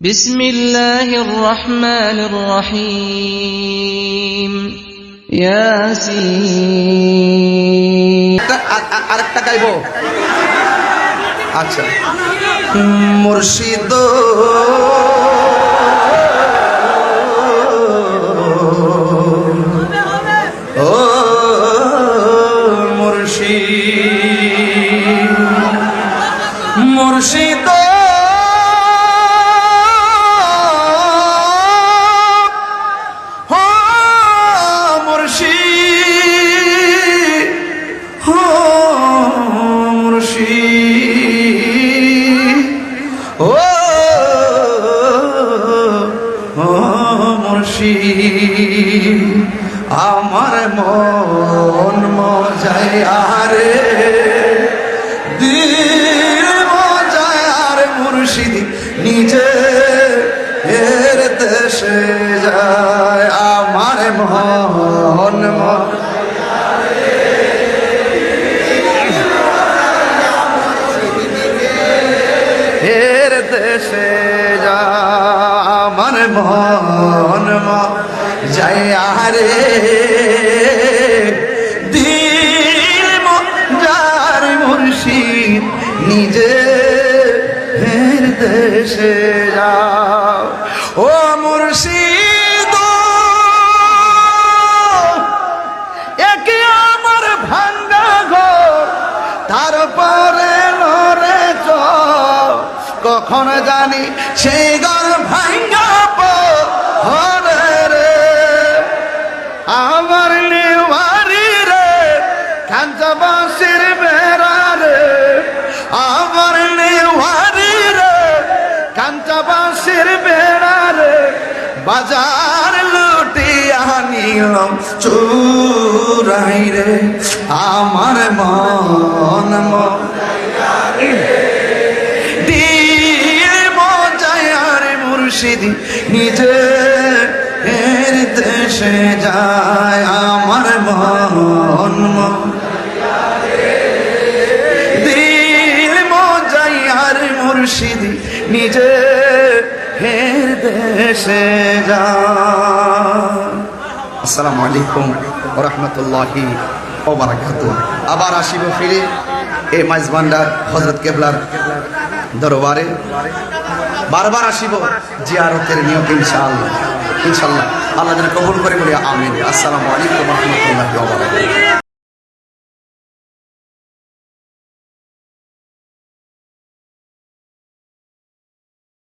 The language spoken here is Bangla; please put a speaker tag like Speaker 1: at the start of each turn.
Speaker 1: بسم الله الرحمن الرحيم ياسين
Speaker 2: একটা- আ- আ- আরেকটা গাইব আচ্ছা মুর্শিদ ও মুর্শিদ মুর্শিদ আমার মন মজায় আরে, দিল মজায় আর মুর্শিদ নিজে এর দেশে যায়। আমার মন এর দেশে যা আমার মন যাই আরে দিল যার মুর্শিদ নিজে দেশে যাও। ও একে আমার ভাঙ্গা তারপরে কখন জানি সেই ঘর ভাঙ্গা কাঞ্চবাসীর বেড়া আমার নেওয়ারি রে, কাঞ্চবাসীর বেড়া বাজার লুটিয়া নিলাম চুরাই রে, আমার মন দিল মজায় মুর্শিদি নিজে দেশে যায় নিজে এর দেশে যায় আসসালামু আলাইকুম রহমতুল্লাহি ওবারাকাতু আবার আসিব ফিরে এই মাইজবান্ডার হজরত কেবলার দরবারে। বারবার আসিব জিয়ারতের নিয়ত ইনশাআল্লাহ ইনশাআল্লাহ। আল্লাহ যেন কবুল করে বলি, আমিন। আসসালামু আলাইকুম রহমতুল্লাহি ওবারাকাতু